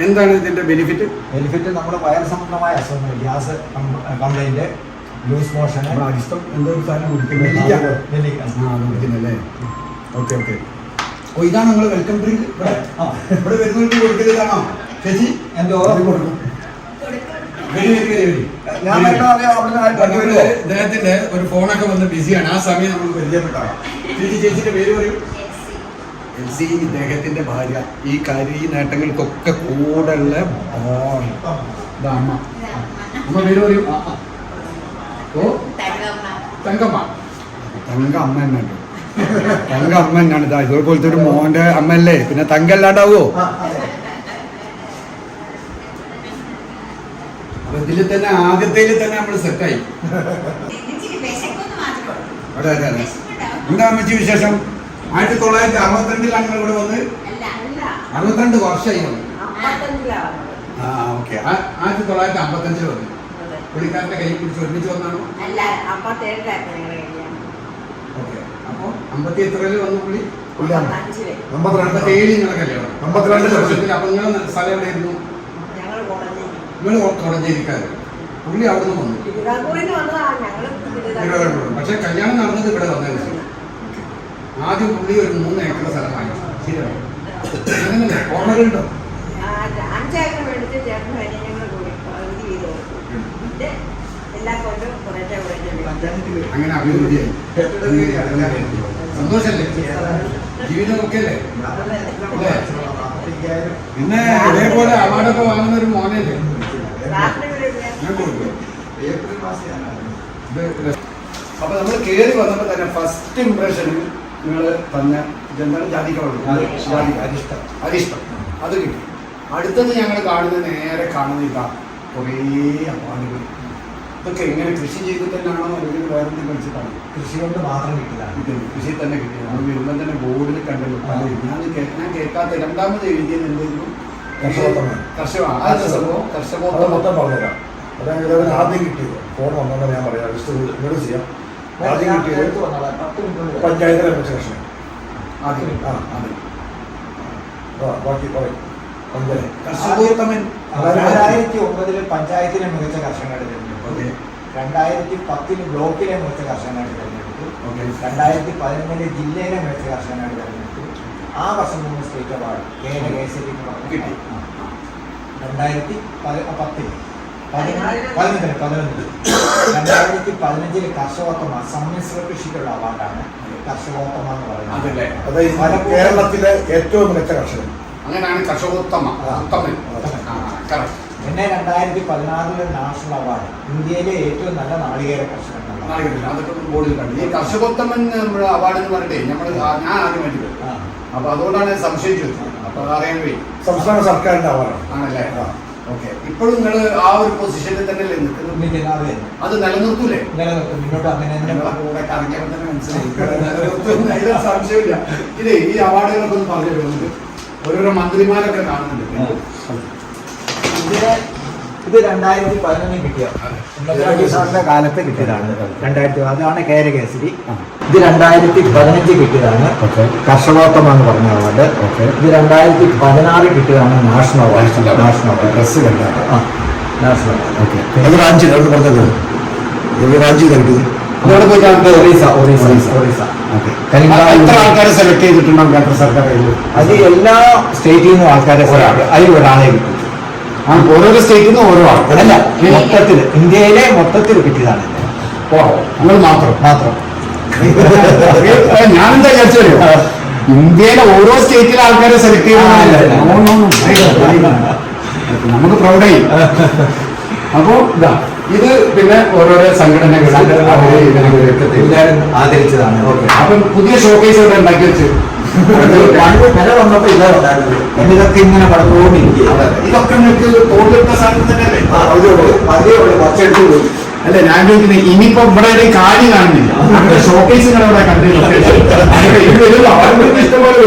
എന്താണ് ഇതിന്റെ ബെനിഫിറ്റ് ബെനിഫിറ്റ് നമ്മുടെ വയർ സംബന്ധമായ അസുഖങ്ങൾ ഗ്യാസ് കംപ്ലൈന്റ് ലൂസ് മോഷൻ എന്തോ സാധനം കുടിക്കുന്നല്ലേ ഓക്കെ ഓക്കെ. ഓ ഇതാണ് നിങ്ങൾ വെൽക്കം ഡ്രിങ്ക് ഇവിടെ. ആ. ഇവിടെ വരുന്നവർക്ക് കൊടുക്കലിതാണോ ചേച്ചി കൊടുക്കും. ആരും അതുപോലെ കൊണ്ടുവരുമോ? ഇദ്ദേഹത്തിന്റെ ഒരു ഫോണൊക്കെ വന്ന് ബിസിയാണ് ആ സമയം നമ്മൾ പരിചയപ്പെട്ടാണ് ചേച്ചി ചേച്ചിന്റെ പേര് പറയൂ. എൽസി ഇദ്ദേഹത്തിന്റെ ഭാര്യ. ഈ കാര്യ ഈ നേട്ടങ്ങൾക്കൊക്കെ കൂടെ ഉള്ള അമ്മ. അമ്മ പേര് പറയും. ഓ? തങ്കമ്മ. തങ്ക അമ്മ തന്നെയാണ് തങ്ക അമ്മ തന്നെയാണ്. ഇതാ ഇതുപോലത്തെ ഒരു മോന്റെ അമ്മയല്ലേ? പിന്നെ തങ്ക അല്ലാണ്ടാവോ ഇതിൽ ഇതിൽ തന്നെ ആദ്യത്തേൽ തന്നെ നമ്മൾ സെറ്റായി അതെ അതെ അതെ. എന്താ അമ്മച്ചി വിശേഷം? ആയിരത്തി തൊള്ളായിരത്തി അറുപത്തിരണ്ടിലാണ് നിങ്ങൾ ഇവിടെ വന്ന് അറുപത്തിരണ്ട് വർഷമായി വന്നു. ആ ഓക്കെ. ആയിരത്തി തൊള്ളായിരത്തി അമ്പത്തഞ്ചിൽ വന്നു. പുള്ളിക്കാരന്റെ കൈ പിടിച്ച് ഒരുമിച്ച് വന്നാണോ അല്ല അമ്പത്തേഴിലായിരുന്നു ഞങ്ങളുടെ കല്യാണം ഓക്കെ അപ്പൊ അമ്പത്തി എത്രയിൽ വന്നു പുള്ളി? അമ്പത്തിരണ്ട്. അമ്പത്തേഴ് നിങ്ങളെ കല്യാണം അമ്പത്തിരണ്ട് വർഷത്തിൽ അപ്പൊ നിങ്ങളെ സ്ഥലം എവിടെയായിരുന്നു? നിങ്ങൾ കോടഞ്ചേരിക്കാര് പുള്ളി അവിടെ നിന്ന് വന്നു. പക്ഷെ കല്യാണം നടന്നത് ഇവിടെ വന്നതിന് ശേഷം ആദ്യം പുള്ളി ഒരു മൂന്ന് ഏക്കർ സ്ഥലം വാങ്ങിച്ചു ശരിയാണ്. ഓർമ്മകളുണ്ടോ അഞ്ചേക്കർ മേടിച്ച് ചേട്ടൻ ഞങ്ങൾ കൂടി പകുതി ചെയ്ത് കൊടുത്തു പിന്നെ എല്ലാ കൊല്ലവും കുറേശ്ശെ കുറേശ്ശെ അങ്ങനെ അഭിവൃദ്ധിയായി. സന്തോഷല്ലേ? ജീവിതമൊക്കെ അല്ലേ. പിന്നെ അതേപോലെ അവാർഡൊക്കെ വാങ്ങുന്ന ഒരു മോനല്ലേ? അപ്പൊ നമ്മൾ കേറി വന്നപ്പോ തന്നെ ഫസ്റ്റ് ഇംപ്രഷൻ നിങ്ങൾ തന്ന ജനറൽ ജാതിക്ക ജാതിക്ക അരിഷ്ടം. അരിഷ്ടം. അത് കിട്ടി. അടുത്തത് ഞങ്ങൾ കാണുന്ന നേരെ കാണുന്നില്ല കുറേ അവാർഡുകൾ ഇതൊക്കെ എങ്ങനെ കൃഷി ചെയ്ത് തന്നെയാണോ അല്ലെങ്കിൽ വേറെ എന്തെങ്കിലും വെച്ചിട്ടാണോ? കൃഷി കൊണ്ട് മാത്രം കിട്ടില്ല. കൃഷി തന്നെ കിട്ടില്ല. നമ്മൾ വരുമ്പോൾ തന്നെ ബോർഡിൽ കണ്ടല്ലോ. പല ഞാൻ ഞാൻ കേൾക്കാത്ത രണ്ടാമത് എഴുതിയത് എന്തെങ്കിലും സംഭവം മൊത്തം പറഞ്ഞുതരാം അതായത് ആദ്യം കിട്ടിയത്. ഫോൺ വന്നാൽ ഞാൻ പറയാം. ലിസ്റ്റ് ഇങ്ങോട്ട് ചെയ്യാം. ആദ്യം കിട്ടിയത്. പഞ്ചായത്തിലെ മികച്ച കർഷകൻ ആദ്യം ആ. ബാക്കി പറയും കർഷകോത്തമൻ. രണ്ടായിരത്തി പഞ്ചായത്തിലെ മികച്ച ഓക്കെ രണ്ടായിരത്തി പത്തിന് ബ്ലോക്കിലെ മികച്ച കർഷകനായിട്ട് തിരഞ്ഞെടുത്തു. രണ്ടായിരത്തി പതിനൊന്നിലെ ജില്ലയിലെ മികച്ച കർഷകനായിട്ട് തിരഞ്ഞെടുത്തു. ആ വർഷം നിന്ന് state award Kerala K S പറഞ്ഞ കിട്ടി. രണ്ടായിരത്തി പത്തിൽ പതിനൊന്നിന് പതിനൊന്നിൽ രണ്ടായിരത്തി പതിനഞ്ചിലെ കർഷകോത്തമ സമ്മിശ്ര കൃഷിക്കുള്ള അവാർഡാണ് കർഷകോത്തമ എന്ന് പറയുന്നത്. അതായത് കേരളത്തിലെ ഏറ്റവും മികച്ച കർഷകൻ. അങ്ങനെയാണ് കർഷകോത്തമ. ഉത്തമൻ. കറക്റ്റ് പിന്നെ രണ്ടായിരത്തി പതിനാറിലെ നാഷണൽ അവാർഡ്. ഇന്ത്യയിലെ ഏറ്റവും നല്ല നാളികേര കർഷകൻ ഈ കർഷകോത്തമൻ നമ്മുടെ അവാർഡ് എന്ന് പറഞ്ഞിട്ടേ നമ്മൾ ഞാൻ ആദ്യമായിട്ട്. അപ്പൊ അതുകൊണ്ടാണ് സംശയം ചോദിച്ചത്. അപ്പൊ അറിയാൻ സംസ്ഥാന സർക്കാരിന്റെ അവാർഡ്. ആണല്ലേ. ഓക്കെ. ഇപ്പോഴും നിങ്ങൾ ആ ഒരു പൊസിഷനിൽ തന്നെയല്ലേ നിൽക്കുന്നത്? നിൽക്കുന്ന അത്. തന്നെ. അത് നിലനിർത്തൂലേ? നിലനിർത്തും. മുന്നോട്ട് അങ്ങനെ തന്നെ ഞങ്ങളെ കൂടെ കറങ്ങിയപ്പോൾ തന്നെ മനസ്സിലായി. സംശയമില്ല ഇതേ ഈ അവാർഡുകളൊക്കെ ഒന്ന് പറഞ്ഞു ഓരോരോ മന്ത്രിമാരൊക്കെ കാണുന്നുണ്ട്. ഇത് ഇത് രണ്ടായിരത്തി പതിനൊന്നിൽ കിട്ടിയ ഉമ്മൻചാണ്ടി സാറിന്റെ കാലത്ത് കിട്ടിയതാണ് രണ്ടായിരത്തി അതാണ് കേര കേസരി ഇത് രണ്ടായിരത്തി പതിനഞ്ച് കിട്ടിയതാണ് കർഷകോത്തമ എന്ന് പറഞ്ഞ അവാർഡ്. ഇത് രണ്ടായിരത്തി പതിനാറ് കിട്ടിയതാണ് national award. National award. Dress കണ്ടാണ് ആ. National award. അത് റാഞ്ചി അത് പറഞ്ഞത്? ഇത് റാഞ്ചി നൽകിയത് അവിടെ പോയിട്ട് ഒറീസ. ഒറീസ. ഒറീസ. എത്ര ആൾക്കാരെ സെലക്ട് ചെയ്തിട്ടുണ്ടാവും കേന്ദ്ര സർക്കാർ അത് എല്ലാ സ്റ്റേറ്റിൽ നിന്നും ആൾക്കാരെ. അതിൽ ഒരാളെ കിട്ടും. ആ ഓരോരോ സ്റ്റേറ്റിൽ നിന്ന് ഓരോ ആൾ. അല്ല. മൊത്തത്തിൽ. ഇന്ത്യയിലെ മൊത്തത്തിൽ കിട്ടിയതാണ്. നിങ്ങൾ മാത്രം മാത്രം. ഞാനെന്താ ചോദിച്ചു ഇന്ത്യയിലെ ഓരോ സ്റ്റേറ്റിലെ ആൾക്കാരെ സെലക്ട്. ചെയ്യണം നമുക്ക് പ്രൗഡായി അപ്പോ ഇതാ ഇത് പിന്നെ ഓരോരോ സംഘടനകൾ ആദരിച്ചതാണ്. ഓക്കെ. അപ്പം പുതിയ ഷോക്കേസ് ഇവിടെ ഉണ്ടാക്കി വെച്ച് വില വന്നപ്പോ ഇതൊക്കെ ഇങ്ങനെ പടന്നുകൊണ്ടിരിക്കുക. ഇതൊക്കെ നിങ്ങൾക്ക് സാധനം തന്നെയല്ലേ? അതേ ഉള്ളൂ. കുറച്ചെടുത്ത് പോയി. അല്ല ഞാൻ ചോദിക്കുന്നത് ഇനിയിപ്പോ ഇവിടെ ഒരു കാര്യം കാണുന്നില്ല. നമ്മുടെ കണ്ടിട്ടുണ്ട് ഇഷ്ടംപോലെ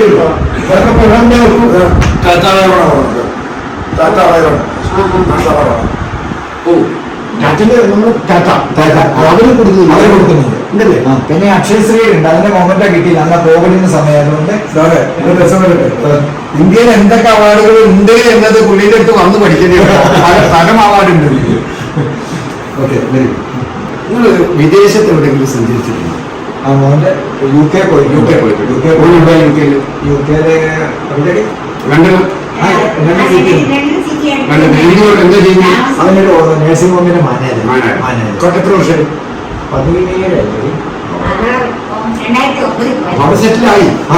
നാഷണൽ അവാർഡാണ് ഓ. നമ്മൾ. അവർ കൊടുക്കുന്നില്ല. അവർ ഉണ്ടല്ലേ? പിന്നെ അക്ഷയശ്രീ ഉണ്ട്. അതിന്റെ മൊമെന്റ് കിട്ടിയില്ല. അന്ന് കോവിഡിന്റെ സമയമായതുകൊണ്ട്? ഇന്ത്യയിൽ എന്തൊക്കെ അവാർഡുകൾ ഉണ്ട് എന്നത് പുള്ളിയുടെ അടുത്ത് വന്ന് പഠിക്കേണ്ടി വരും. പല പല അവാർഡ് ഉണ്ട് ഓക്കെ വെരി. നിങ്ങൾ വിദേശത്ത് എവിടെയെങ്കിലും സഞ്ചരിച്ചിട്ടുണ്ട്? ആ മോന്റെ യു കെ പോയി. യു കെ പോയിട്ട് യു കെ പോയി. യു കെയിൽ യു കെയിൽ എവിടെയാടി? ലണ്ടൻ ഇന്ത്യ എന്താ ചെയ്യുന്നത് അവനൊരു നേഴ്സിംഗ് ഹോമിന്റെ മാനേജർ കൊട്ടത്ര വർഷം പതിനേഴായി അവിടെ സെറ്റിലായി ആ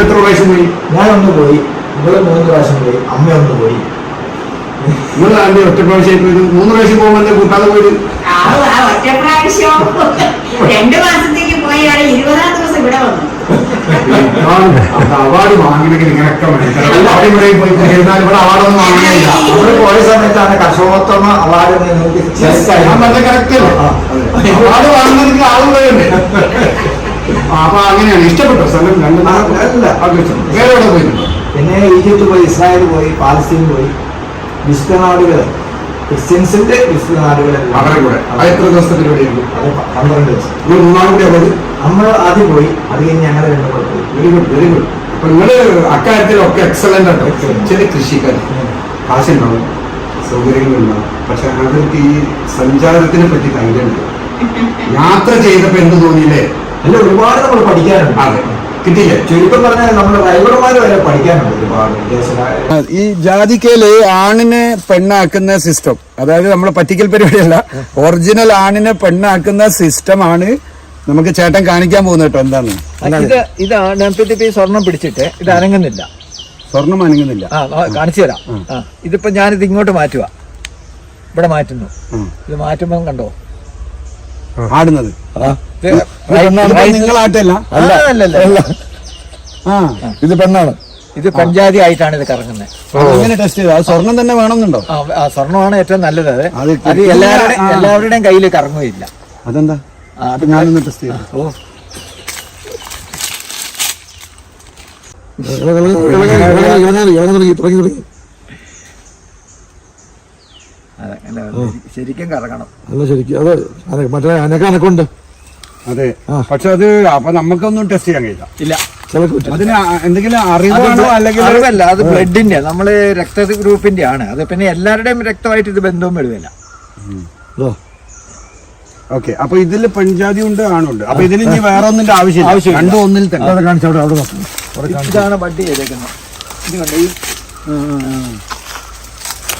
എത്ര പ്രാവശ്യം പോയി? ഞാനൊന്ന് പോയി. ഇവിടെ മൂന്ന് പ്രാവശ്യം പോയി. അമ്മ ഒന്ന് പോയി. നിങ്ങൾ അതിന്റെ ഒറ്റ പ്രാവശ്യം പോയത്. മൂന്ന് പ്രാവശ്യം പോകുമ്പോൾ എന്താ കൂട്ടാതെ പോയത്? ഒറ്റ പ്രാവശ്യം. രണ്ടു മാസത്തേക്ക് പോയി ഇരുപതാം ദിവസം ഇവിടെ വന്നു. അവാർഡ് വാങ്ങണമെങ്കിൽ ഇങ്ങനെയൊക്കെ അവിടെ ഇവിടെ അവാർഡൊന്നും വാങ്ങാനില്ല അവിടെ പോയ സമയത്താണ് കർഷകോത്തമ അവാർഡ്. അവാർഡ് വാങ്ങുന്നതിന് ആളുകളുണ്ട് അപ്പൊ അങ്ങനെയാണ്. ഇഷ്ടപ്പെട്ടോ? സ്ഥലം രണ്ട്. വേറെ എവിടെ പോയിരുന്നു പിന്നെ ഈജിപ്ത് പോയി ഇസ്രായേൽ പോയി പാലസ്തീൻ പോയി. വിശുദ്ധ നാടുകൾ ക്രിസ്ത്യൻസിന്റെ ക്രിസ്ത്യൻ നാടുകളെല്ലാം. അവരെ കൂടെ. അത് എത്ര ദിവസത്തെ പരിപാടിയായിരുന്നു അത് പന്ത്രണ്ട് ദിവസം. നിങ്ങൾ നമ്മൾ ആദ്യം പോയി അത് കഴിഞ്ഞ് ഞങ്ങൾ രണ്ടു കൂടെ പോയി. വെരി ഗുഡ് വെരി ഗുഡ് അപ്പൊ നിങ്ങൾ അക്കാര്യത്തിലൊക്കെ എക്സലന്റ് ആണ്. ചില കൃഷിക്കാർ. കാശുണ്ടാവും. സൗകര്യങ്ങളുണ്ടാവും. പക്ഷെ അവർക്ക് ഈ സഞ്ചാരത്തിനെ പറ്റി ധൈര്യമുണ്ട്. യാത്ര ചെയ്തപ്പോ എന്ത് തോന്നിയില്ലേ? അല്ല ഒരുപാട് നമ്മൾ പഠിക്കാനുണ്ട് അതെ. കിട്ടിയില്ലേ? ചുരുക്കം പറഞ്ഞാൽ നമ്മുടെ ഡ്രൈവർമാർ വരെ പഠിക്കാനുണ്ട് ഒരുപാട്. വിദേശ ഈ ജാതിക്കയിൽ ആണിനെ പെണ്ണാക്കുന്ന സിസ്റ്റം അതായത് നമ്മളെ പറ്റിക്കൽ പരിപാടിയല്ല ഒറിജിനൽ ആണിനെ പെണ്ണാക്കുന്ന സിസ്റ്റമാണ് നമുക്ക് ചേട്ടൻ കാണിക്കാൻ പോകുന്ന കേട്ടോ. എന്താണ്? ഇത് ഇതാണ് സ്വർണം പിടിച്ചിട്ട് ഇത് അനങ്ങുന്നില്ല. സ്വർണം അനങ്ങുന്നില്ല. കാണിച്ചു തരാം. ഇതിപ്പോ ഞാനിത് ഇങ്ങോട്ട് മാറ്റുക ഇവിടെ മാറ്റുന്നു. ഇത് മാറ്റുമ്പോൾ കണ്ടോ? ആടുന്നത്. നിങ്ങളാട്ടല്ല ആ, ഇത് പെണ്ണാണ്. ഇത് പഞ്ചാതി ആയിട്ടാണ് ഇത് കറങ്ങുന്നത് എങ്ങനെ ടെസ്റ്റ് ചെയ്ത്? അത് സ്വർണം തന്നെ വേണമെന്നുണ്ടോ? ആ, സ്വർണമാണ് ഏറ്റവും നല്ലത്. അത് എല്ലാവരുടെയും. എല്ലാവരുടെയും കയ്യിൽ കറങ്ങുകയില്ല. അതെന്താ? ഞാനൊന്ന് ടെസ്റ്റ് ചെയ്യാം ഓ. അതങ്ങനെ ശരിക്കും കറങ്ങണം. അല്ല ശരിക്കും അത് മറ്റേ അനക്ക അനക്കുണ്ട്. അതെ പക്ഷെ അത് അപ്പൊ നമുക്കൊന്നും ടെസ്റ്റ് ചെയ്യാൻ കഴിയില്ല. ഇല്ല. അതിന് എന്തെങ്കിലും അറിവാണോ അല്ലെങ്കിൽ അറിവല്ല അത് ബ്ലഡിന്റെ നമ്മൾ രക്ത ഗ്രൂപ്പിന്റെ ആണ് അത് പിന്നെ എല്ലാവരുടെയും രക്തമായിട്ട് ഇത് ബന്ധവും വരുവല്ല ഇതോ ഓക്കെ അപ്പൊ ഇതിൽ പഞ്ചാതി ഉണ്ട് ആണുണ്ട്. അപ്പൊ ഇതിന് ഇനി വേറെ ഒന്നിന്റെ ആവശ്യം ആവശ്യം രണ്ടും ഒന്നിൽ തന്നെ. ഇതാണ് ബഡ് ചെയ്തേക്കുന്നത്. ഇത് കണ്ടോ? ഈ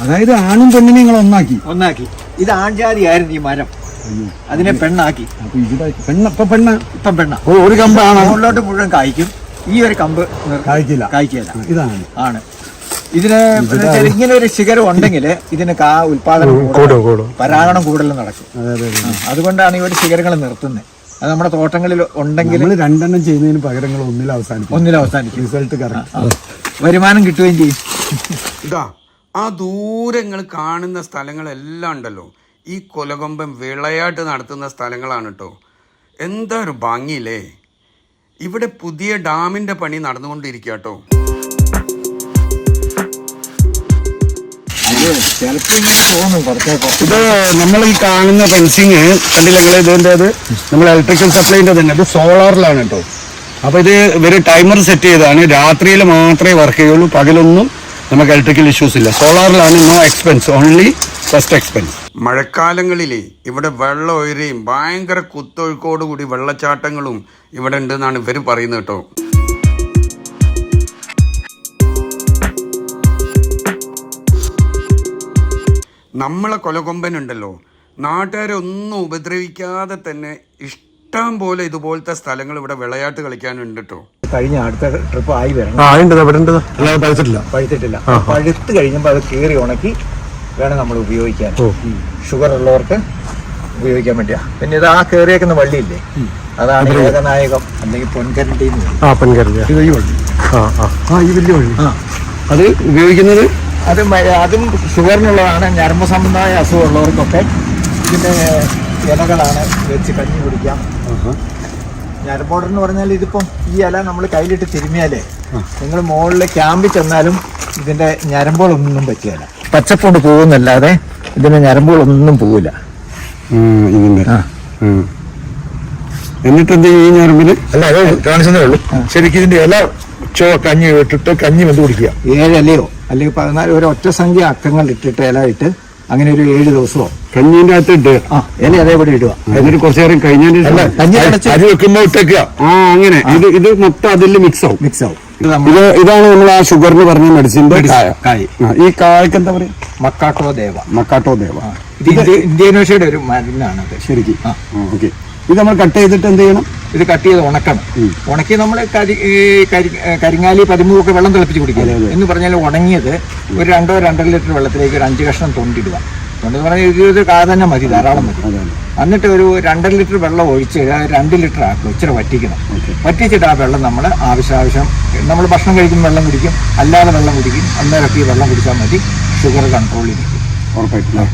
അതായത് ആണും പെണ്ണിനെ നിങ്ങൾ ഒന്നാക്കി. ഒന്നാക്കി. ഇത് ആൺജാതി ആയിരുന്നു ഈ മരം. അതിനെ പെണ്ണാക്കി. അപ്പൊ ഇവിടെ പെണ്ണ ഇപ്പൊ പെണ്ണ? ഇപ്പം പെണ്ണ. ഓ, ഒരു കമ്പാണ്. മുകളിലോട്ട് മുഴുവൻ കായ്ക്കും. ഈ ഒരു കമ്പ് കായ്ക്കില്ല. കായ്ക്കില്ല. ഇതാണ്. ആണ്. ഇതിന് ഇങ്ങനെ ഒരു ശിഖരം ഉണ്ടെങ്കിൽ ഇതിന് കാ ഉൽപാദനം പരാഗണം കൂടുതൽ നടക്കും. അതെ അതെ അതുകൊണ്ടാണ് ഈ ഒരു ശിഖരങ്ങൾ നിർത്തുന്നത് അത് നമ്മുടെ തോട്ടങ്ങളിൽ ഉണ്ടെങ്കിൽ നമ്മൾ രണ്ടെണ്ണം ചെയ്യുന്നതിന് പകരങ്ങൾ ഒന്നിൽ അവസാനിക്കും. ഒന്നിൽ അവസാനിക്കും റിസൾട്ട് കറക്റ്റ് വരുമാനം കിട്ടുകയും ചെയ്യും. ഇതാ. ആ ദൂരങ്ങൾ കാണുന്ന സ്ഥലങ്ങളെല്ലാം ഉണ്ടല്ലോ. ഈ കൊലകൊമ്പൻ വിളയാട്ട് നടത്തുന്ന സ്ഥലങ്ങളാണ് കേട്ടോ എന്താ ഒരു ഭംഗിയില്ലേ? ഇവിടെ പുതിയ ഡാമിന്റെ പണി നടന്നുകൊണ്ടിരിക്കുക കേട്ടോ അത് ഇത് നമ്മൾ ഈ കാണുന്ന ഫെൻസിങ് കണ്ടില്ല നിങ്ങൾ ഇതിന്റെ അത് നമ്മൾ ഇലക്ട്രിക്കൽ സപ്ലൈന്റെ തന്നെ ഇത് സോളാറിലാണ് കേട്ടോ അപ്പോൾ ഇത് ഇവർ ടൈമർ സെറ്റ് ചെയ്തതാണ്. രാത്രിയിൽ മാത്രമേ വർക്ക് ചെയ്യുള്ളൂ. പകലൊന്നും നമുക്ക് ഇലക്ട്രിക്കൽ ഇഷ്യൂസ് ഇല്ല. സോളാറിലാണ് no expense only first expense മഴക്കാലങ്ങളിൽ ഇവിടെ വെള്ളം ഉയരുകയും ഭയങ്കര കുത്തൊഴുക്കോടുകൂടി വെള്ളച്ചാട്ടങ്ങളും ഇവിടെ ഉണ്ടെന്നാണ് ഇവർ പറയുന്നത് കേട്ടോ. നമ്മളെ കൊലകൊമ്പനുണ്ടല്ലോ. നാട്ടുകാരെ ഒന്നും ഉപദ്രവിക്കാതെ തന്നെ ഇഷ്ടം പോലെ ഇതുപോലത്തെ സ്ഥലങ്ങൾ ഇവിടെ വിളയാട്ട് കളിക്കാനുണ്ട് കേട്ടോ. കഴിഞ്ഞ അടുത്ത ട്രിപ്പ് ആയി വരണം. ആ ഉണ്ട് അവിടെ ഉണ്ട് അല്ലാതെ പഴിച്ചിട്ടില്ല പഴുത്തിട്ടില്ല. പഴുത്ത് കഴിയുമ്പോൾ അത് കീറി ഉണക്കി വേണം നമ്മൾ ഉപയോഗിക്കാൻ. ഷുഗർ ഉള്ളവർക്ക് ഉപയോഗിക്കാൻ വേണ്ടിയാ. പിന്നെ ഇത് ആ കയറിയേക്കുന്ന വള്ളിയില്ലേ? അതാണ് ഏകനായകം അല്ലെങ്കിൽ പൊൻകരണ്ടി ഇത് ഈ ആ ഈ വലിയ ആ. അത് ഉപയോഗിക്കുന്നത്? അത് അതും ഷുഗറിനുള്ളതാണ് ഞരമ്പ് സംബന്ധമായ അസുഖമുള്ളവർക്കൊക്കെ ഇതിന്റെ ഇലകളാണ് വെച്ച് കഞ്ഞി കുടിക്കാം. ഞരമ്പോടർ എന്ന് പറഞ്ഞാൽ ഇതിപ്പം ഈ ഇല നമ്മൾ കയ്യിലിട്ട് തിരുമിയാലേ നിങ്ങൾ മുകളിൽ ക്യാമ്പിൽ ചെന്നാലും ഇതിന്റെ ഞരമ്പുകളൊന്നും പറ്റിയല്ല പച്ചപ്പൊണ്ട് പോകുന്നല്ലാതെ ഇതിന്റെ ഞരമ്പോൾ പോവില്ല. എന്നിട്ട് എന്ത് ഈ ഞരമ്പിൽ? അല്ല അത് കാണിച്ചതേ ഉള്ളൂ. ശരിക്കും ഇതിന്റെ ഇല ചോ കഞ്ഞി ഇട്ടിട്ട് കഞ്ഞി വെന്ത് കുടിക്കുക. ഏഴ് ഇലയോ? അല്ലെങ്കിൽ പതിനാല് ഒരു ഒറ്റ സംഖ്യ അക്കങ്ങൾ ഇട്ടിട്ട് ഇല ഇട്ട് അങ്ങനെ ഒരു ഏഴ് ദിവസമോ? കഞ്ഞീന്റെ അകത്ത് ആ ഇല അതേപടി ഇടുക. എന്നിട്ട് കുറച്ചു നേരം കഴിഞ്ഞതിന് അല്ല ശേഷം- കഞ്ഞി അരി- അരി വെക്കുമ്പോ ഇട്ടേക്കുക. ആ അങ്ങനെ. ഇത് ഇത് മൊത്തം അതിൽ മിക്സ് ആവും. മിക്സ് ആവും. ഇത് നമ്മൾ ഇത് ഇതാണ് നമ്മൾ ആ ഷുഗറിന് പറഞ്ഞ മെഡിസിന്റെ കായ. കായ്. ആ, ഈ കായ്ക്ക് എന്താ പറയാ? മക്കാട്ടോ ദേവ. മക്കാട്ടോ ദേവ. ഇത് ഇന്ത്യ ഒരു മരുന്നാണ് ശരിക്കും. ആ. ഓക്കെ. ഇത് നമ്മൾ കട്ട് ചെയ്തിട്ട് എന്ത് ചെയ്യണം? ഇത് കട്ട് ചെയ്ത് ഉണക്കണം. ഉണക്കി നമ്മൾ കരി ഈ കരി കരിങ്ങാലി പരിമുഖമൊക്കെ വെള്ളം തിളപ്പിച്ച് കുടിക്കുക. എന്ന് പറഞ്ഞാൽ ഉണങ്ങിയത് ഒരു രണ്ടോ രണ്ടര ലിറ്റർ വെള്ളത്തിലേക്ക് ഒരു അഞ്ച് കഷ്ണം തൊണ്ടിടുക. തൊണ്ടെന്ന് പറഞ്ഞാൽ ഇരുപത് കാ തന്നെ മതി ധാരാളം മതി. എന്നിട്ട് ഒരു രണ്ടര ലിറ്റർ വെള്ളം ഒഴിച്ച് രണ്ട് ലിറ്റർ ആക്കും ഇച്ചിരി വറ്റിക്കണം. വറ്റിച്ചിട്ട് ആ വെള്ളം നമ്മൾ ആവശ്യാവശ്യം നമ്മൾ ഭക്ഷണം കഴിക്കുമ്പോൾ വെള്ളം കുടിക്കും അല്ലാതെ വെള്ളം കുടിക്കും അന്നേരമൊക്കെ ഈ വെള്ളം കുടിച്ചാൽ മതി ഷുഗർ കൺട്രോളിൽ നിൽക്കും ഉറപ്പായിട്ടില്ലേ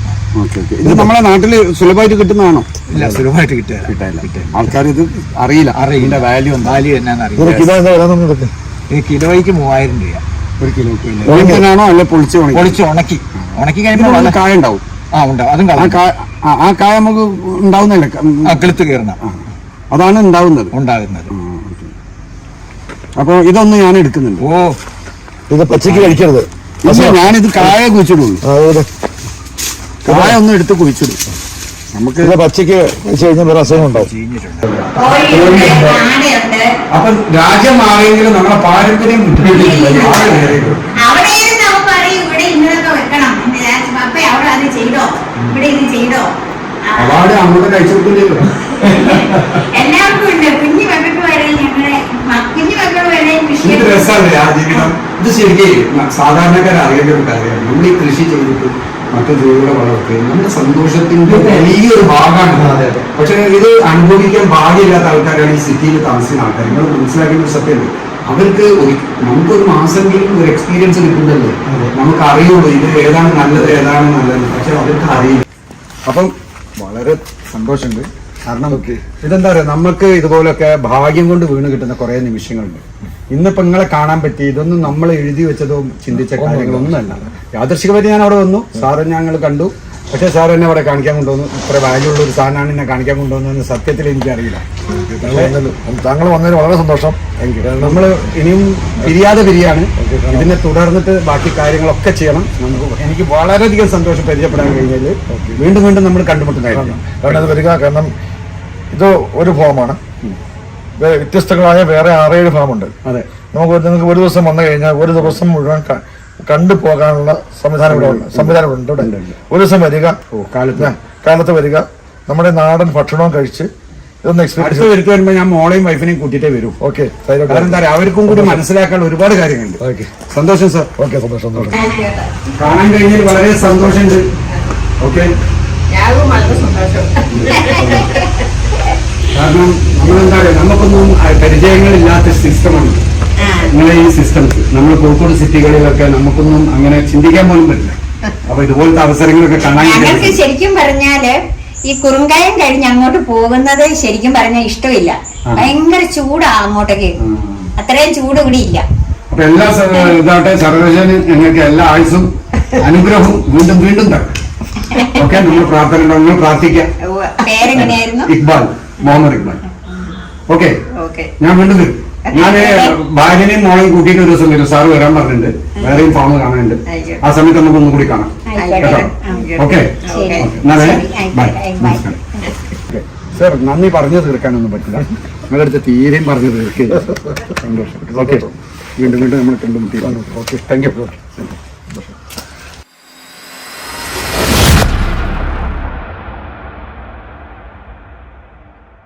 ഇത് നമ്മളെ നാട്ടിൽ സുലഭമായിട്ട് കിട്ടുന്നതാണോ? ഇല്ല സുലഭമായിട്ട് കിട്ടുക കിട്ടാനില്ല. ആൾക്കാർ ഇത് അറിയില്ല. അറിയില്ല. വാല്യൂ വാല്യൂ വില ഈ കിലോയ്ക്ക് മൂവായിരം രൂപ. ഒരു കിലോയ്ക്ക് പൊളിച്ച് ഉണക്കി? ഉണക്കി. കഴിയുമ്പോൾ കായ ഉണ്ടാവും. ആ ഉണ്ട്. അതും ആ കായ നമുക്ക് ഉണ്ടാവുന്നില്ല കിളുത്ത് കയറുന്ന. അതാണ് ഉണ്ടാവുന്നത്. ഉണ്ടാകുന്നത്. അപ്പോൾ ഇതൊന്നും ഞാൻ എടുക്കുന്നുണ്ട് ഓ. ഇത് പച്ചക്ക് കഴിക്കരുത്. ഞാനിത് കായ കുഴിച്ചിടുള്ളൂ. കായ ഒന്നും എടുത്ത് കുഴിച്ചിടും. നമുക്ക് ഇത് പച്ചക്ക് വെച്ച് കഴിഞ്ഞാൽ വേറെ അസുഖം ഉണ്ടാവും. അപ്പൊ രാജ്യം മാറിയെങ്കിലും നമ്മളെ പാരമ്പര്യം വിട്ടുപിടിക്കില്ല അവിടെ ഇരുന്ന് അവൻ പറയും ഇവിടെ ഇന്നതൊക്കെ വെക്കണം എന്ന് വിചാരിച്ചു. പപ്പ അവിടെ അത് ചെയ്തോ ഇവിടെ ഇത് ചെയ്തോ ആ, അവാർഡ് അങ്ങോട്ട് കഴിച്ചു കൊടുക്കില്ലല്ലോ. എല്ലാവർക്കും ഉണ്ട് കുഞ്ഞു മക്കൾക്ക് വരെ ഞങ്ങളുടെ മ- കുഞ്ഞു മക്കൾ വരെ കൃഷി ഇത് രസമല്ലേ ആ ജീവിതം. ഇത് ശരിക്കും സാധാരണക്കാർ അറിയേണ്ട ഒരു കാര്യമാണ്. നമ്മൾ ഈ കൃഷി ചെയ്തിട്ട് മറ്റു ജീവികളെ വളർത്തുകയും നമ്മുടെ സന്തോഷത്തിന്റെ വലിയൊരു ഭാഗമാണ്. പക്ഷെ ഇത് അനുഭവിക്കാൻ ഭാഗ്യമില്ലാത്ത ആൾക്കാരാണ് ഈ സിറ്റിയിൽ താമസിക്കുന്ന ആൾക്കാർ നിങ്ങൾ മനസ്സിലാക്കേണ്ട ഒരു സത്യമുണ്ട്. അവർക്ക് ഒരു- നമുക്കൊരു മാസമെങ്കിലും ഒരു എക്സ്പീരിയൻസ് കിട്ടുന്നല്ലോ? നമുക്ക് അറിയുള്ളൂ ഇത് ഏതാണ് നല്ലത് ഏതാണ് നല്ലത്. പക്ഷെ അവർക്ക് അറിയില്ല. അപ്പം വളരെ സന്തോഷമുണ്ട്. കാരണം ഇതെന്താ പറയുക നമുക്ക് ഇതുപോലൊക്കെ ഭാഗ്യം കൊണ്ട് വീണ് കിട്ടുന്ന കുറെ നിമിഷങ്ങളുണ്ട്. ഇന്നിപ്പോ നിങ്ങളെ കാണാൻ പറ്റി ഇതൊന്നും നമ്മൾ എഴുതി വെച്ചതോ ചിന്തിച്ച കാര്യങ്ങളൊന്നുമല്ല. യാദർശികമായി ഞാൻ അവിടെ വന്നു. സാറ് ഞങ്ങൾ കണ്ടു. പക്ഷേ സാർ എന്നെ അവിടെ കാണിക്കാൻ കൊണ്ടുവന്നു. ഇത്ര വാല്യൂ ഉള്ള ഒരു സാധനമാണ് എന്നെ കാണിക്കാൻ കൊണ്ടുവന്നതെന്ന് സത്യത്തിൽ എനിക്കറിയില്ല. താങ്കൾ വന്നതിന് വളരെ സന്തോഷം. നമ്മൾ ഇനിയും പിരിയാതെ പിരിയാണ്. ഇതിനെ തുടർന്നിട്ട് ബാക്കി കാര്യങ്ങളൊക്കെ ചെയ്യണം. നമുക്ക് എനിക്ക് വളരെയധികം സന്തോഷം പരിചയപ്പെടാൻ കഴിഞ്ഞാൽ വീണ്ടും വീണ്ടും നമ്മൾ കണ്ടുമുട്ടുന്നതായിരിക്കും. കാരണം അത് വരിക കാരണം ഇത് ഒരു ഫോമാണ്. വ്യത്യസ്തങ്ങളായ വേറെ ആറേഴ് ഫാമുണ്ട്. അതെ. നമുക്ക് നിങ്ങൾക്ക് ഒരു ദിവസം വന്നു കഴിഞ്ഞാൽ ഒരു ദിവസം മുഴുവൻ കണ്ടു പോകാനുള്ള സംവിധാനം ഇവിടെ ഉണ്ട് സംവിധാനം ഇവിടെ ഉണ്ട് ഇവിടെ ഒരു ദിവസം വരിക. ഓ കാലത്ത് വരിക. നമ്മുടെ നാടൻ ഭക്ഷണവും കഴിച്ച് ഇതൊന്ന് എക്സ്പീരിയൻസ് വരുത്തി വരുമ്പോൾ ഞാൻ മോളെയും വൈഫിനെയും കൂട്ടിയിട്ടേ വരും. ഓക്കെ കാരണം എന്താ അവർക്കും കൂടി മനസ്സിലാക്കാൻ ഒരുപാട് കാര്യങ്ങളുണ്ട്. ഓക്കെ. സന്തോഷം സാർ. ഓക്കെ സന്തോഷം സന്തോഷം. കാണാൻ കഴിഞ്ഞാൽ വളരെ സന്തോഷമുണ്ട്. ഓക്കെ. കാരണം നമ്മളെന്താ പറയുക നമുക്കൊന്നും പരിചയങ്ങളില്ലാത്ത സിസ്റ്റമാണ് നിങ്ങളെ ഈ സിസ്റ്റംസ് നമ്മൾ കോഴിക്കോട് സിറ്റികളിലൊക്കെ നമുക്കൊന്നും അങ്ങനെ ചിന്തിക്കാൻ പോലും പറ്റില്ല. അപ്പൊ ഇതുപോലത്തെ അവസരങ്ങളൊക്കെ കാണാൻ ഞങ്ങൾക്ക് ശരിക്കും പറഞ്ഞാൽ ഈ കുറുങ്കായം കഴിഞ്ഞ് അങ്ങോട്ട് പോകുന്നത് ശരിക്കും പറഞ്ഞാൽ ഇഷ്ടമില്ല. ഭയങ്കര ചൂടാ അങ്ങോട്ടേക്ക്. അത്രയും ചൂട് ഇവിടെ ഇല്ല. അപ്പൊ എല്ലാ ഇതാട്ടെ ഇതാവട്ടെ സർവകലാശാല ഞങ്ങൾക്ക് എല്ലാ ആയുസും അനുഗ്രഹവും വീണ്ടും വീണ്ടും തരണം. ഓക്കെ നമ്മൾ പ്രാർത്ഥന നമ്മൾ പ്രാർത്ഥിക്കാം. പേരെങ്ങനെയായിരുന്നു? ഇക്ബാൽ മുഹമ്മദ് ഇക്ബാൽ. ഓക്കെ. ഓക്കെ. ഞാൻ വീണ്ടും വരും. ഞാൻ ഭാര്യനെയും മോളെയും കൂട്ടിയിട്ട് ഒരു ദിവസം വരും. സാറ് വരാൻ പറഞ്ഞിട്ടുണ്ട്. വേറെയും ഫോണ് കാണാനുണ്ട്. ആ സമയത്ത് നമുക്ക് ഒന്നും കൂടി കാണാം. കേട്ടോ. ഓക്കെ. ബൈ. നമസ്കാരം. സർ നന്ദി പറഞ്ഞു തീർക്കാനൊന്നും പറ്റില്ല. നിങ്ങളുടെ അടുത്ത് തീരെയും പറഞ്ഞു തീർക്കുക സന്തോഷം. ഓക്കെ. വീണ്ടും വീണ്ടും നമ്മൾ കണ്ടുമുട്ടി ഓക്കെ. Thank you.